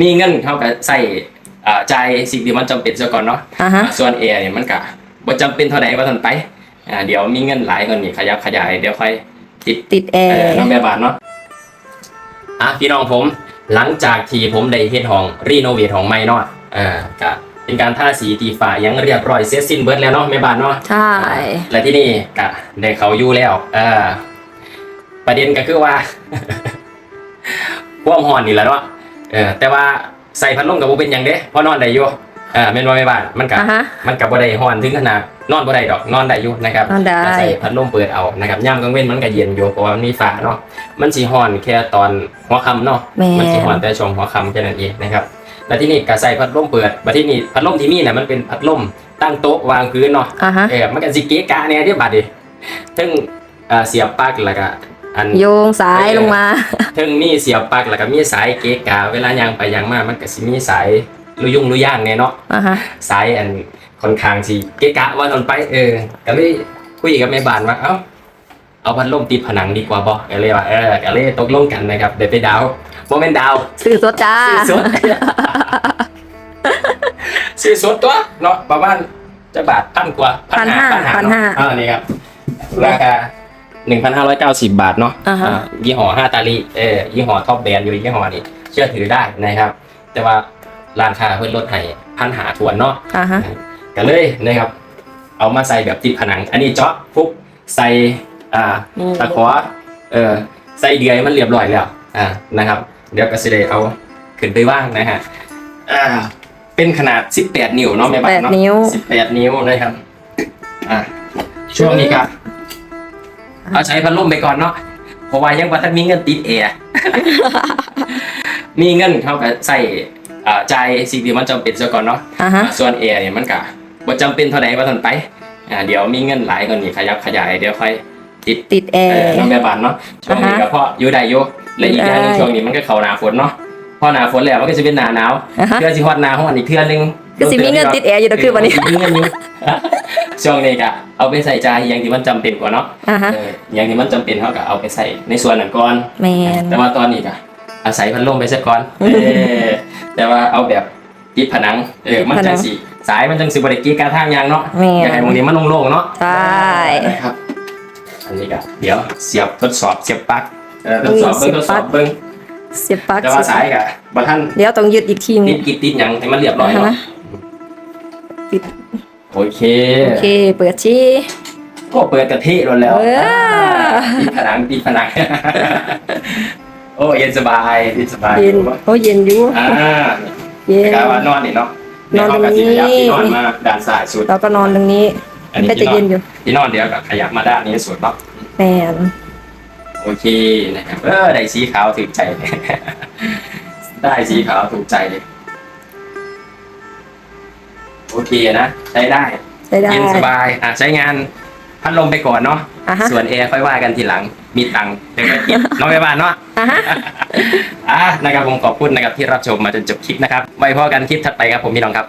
มีเงินเขาก็ใส่อ่าจ่ายสิ่งที่มันจำเป็นซะก่อนเนาะอ่าฮะส่วนแอร์เนี่ยมันก็บ่จำเป็นเท่าใดว่าทันไปอ่าเดี๋ยวมีเงินหลายกว่านี้ขยับขยายเดี๋ยวค่อยติดติดแอเออร์น้องแม่บ้านเนาะอะพี่น้องผมหลังจากที่ผมได้เฮ็ดห้องรีโนเวทห้องใหม่เนาะอ่าก็เป็นการทาสีตีฟ้ายังเรียบร้อยเสร็จสิ้นเบิดแล้วเนาะแม่บ้านเนาะใช่และที่นี่ก็ได้เขาอยู่แล้วเออประเด็นก็คือว่าความร้อนนี่แหละเนาะ เออแต่ว่าใส่พัดลมกับบ่เป็นหยังเด้เพราะนอนได้อยู่เออแม่นบ่แม่บ้านมันก็อ่าฮะมันก็บ่ได้ร้อนถึงขนาดนอนบ่ได้ดอกนอนได้อยู่นะครับนอนได้ก็ใส่พัดลมเปิดเอานะครับยามกลางเว้นมันก็เย็นอยู่เพราะว่ามันมีฝาเนาะมันสิร้อนแค่ตอนหัวค่ำเนาะ แม่มันสิร้อนแต่ช่วงหัวค่ำแค่นั้นเองนะครับแล้วที่นี่ก็ใส่พัดลมเปิดบัดที่นี่พัดลมที่มีน่ะมันเป็นพัดลมตั้งโต๊ะวางพื้นเนาะอ่าฮะ เออมันก็สิเกะกะเนี่ยที่บัดดิถึงเอ่อเสียบปลั๊กแล้วก็ อันโยงสายลงมาถึงมีเสียบปลั๊กแล้วก็มีสายเกะกะเวลายางไปยางมามันก็สิมีสายลุยุ่งลุย่างเนี่ยเนาะอ่าฮะสายอันค่อนข้างสิเกะกะว่าทนไปเออก็เลยคุยกับแม่บ้านว่าเอ้าเอาพัดลมติดผนังดีกว่าบ่ก็เลยว่าเออก็เลยตกลงกันนะครับเดี๋ยวไปดาวบ่แม่นดาวซื้อสดจ้าซื้อสดซื้อสดตัวเนาะประมาณจะบาทพันกว่าพันห้าเะพันห้าอ่านี่ครับราคา หนึ่งพันห้าร้อยเก้าสิบบาทเนาะอ่าฮะ อ่ายี่ห้อห้าตาลีเออยี่ห้อท็อปแบรนด์อยู่ยี่ห้อนี้เชื่อถือได้นะครับ แต่ว่าร้านค้าเพิ่นลดให้พันหาทวนเนาะ อ่าฮะ กันเลยนะครับ เอามาใส่แบบติดผนัง อันนี้เจาะปุ๊บใส่อ่านี่ตะขอเออใส่เดือยมันเรียบร้อยแล้วอ่านะครับ เดี๋ยวก็สิได้เอาขึ้นไปว่างนะฮะอ่าเป็นขนาด 18 นิ้วเนาะแม่บ้านเนาะ18นิ้ว 18 นิ้วนะครับอ่าช่วงนี้ก็ เอาใช้พัดลมไปก่อนเนาะเพราะว่ายังบ่ทันมีเงินติดแอร์มีเงินเขาก็ใส่อ่าจ่ายสิ่งที่มันจำเป็นซะก่อนเนาะอ่าฮะส่วนแอร์เนี่ยมันก็บ่จำเป็นเท่าใดว่าทันไปอ่าเดี๋ยวมีเงินหลายกว่านี้ขยับขยายเดี๋ยวค่อยติดติดแอเออร์น้องแม่บ้านเนาะช่วงนี้อ่าฮะก็เพราะอยู่ได้อยู่และอีกอย่างหนึงได้ช่วงนี้มันก็เข้าหน้าฝนเนาะพอหน้าฝนแล้วมันก็จะเป็นหน้าหนาวอ่าฮะเพื่อสิฮอดหน้าฮ้อนอีกเทื่อนึงก็สิมีเงินติดแอร์อยู่ตะคือวันนี้เออมีเงินอยู่ ช่วงนี้ก็เอาไปใส่ใจายอย่างที่มันจำเป็นกว่าเนาะอ่าฮะ เอออย่างที่มันจำเป็นเขาก็เอาไปใส่ในส่วนนั้นก่อน แมน แต่ว่าตอนนี้ก็อาศัยพัดลมไปซะก่อนอืเอมอแต่ว่าเอาแบบติดผนังเออมันผนัจังงสิสายมันจังสิบริกีการทางยางเนาะแม่นอยากให้ตรงนี้มันโล่งๆเนาะใช่ครับอันนี้ก็เดี๋ยวเสียบทดสอบเสียบปลั๊กเออทดสอบเบิ้งทดสอบเบิ้งเสียบปลั๊กแต่ว่าสายก็บ่ท่านเดี๋ยวต้องยึดอีกทีหนึติงดกิดติดหยังให้มันเรียบร้อยอ่าเนาะฮะติด โอเค โอเค เปิดชี้ก็เปิดกระเทะรถแล้วเออติดผนังติดผนังโอ้เย็นสบายเย็นสบายเย็นโอ้เย็นอยู่อ่าเย็นกาว่านอนนี่เนาะนอนตรงนี้เดี๋ยวเขาก็สิขยับที่นอนมาด้านซ้ายสุดเราก็นอนตรงนี้อันนี้ก็จะที่นอเย็นนอยู่ที่นอนเดี๋ยวก็ขยับมาด้านนี้สุดเนาะแมนโอเคนะครับเออได้สีขาวถูกใจเลยได้สีขาวถูกใจเลย โอเคนะ ใช้ได้ใช้ได้ เย็นสบายอะใช้งานพัดลมไปก่อนเนาะอะฮะ ส่วนแอร์ค่อยว่ากันทีหลังมีตังค์เดี๋ยวก็เก็บน้องไปบ้านเนาะ อะฮะ อะนะครับผมขอบคุณนะครับที่รับชมมาจนจบคลิปนะครับไว้พอกันคลิปถัดไปครับผมพี่น้องครับ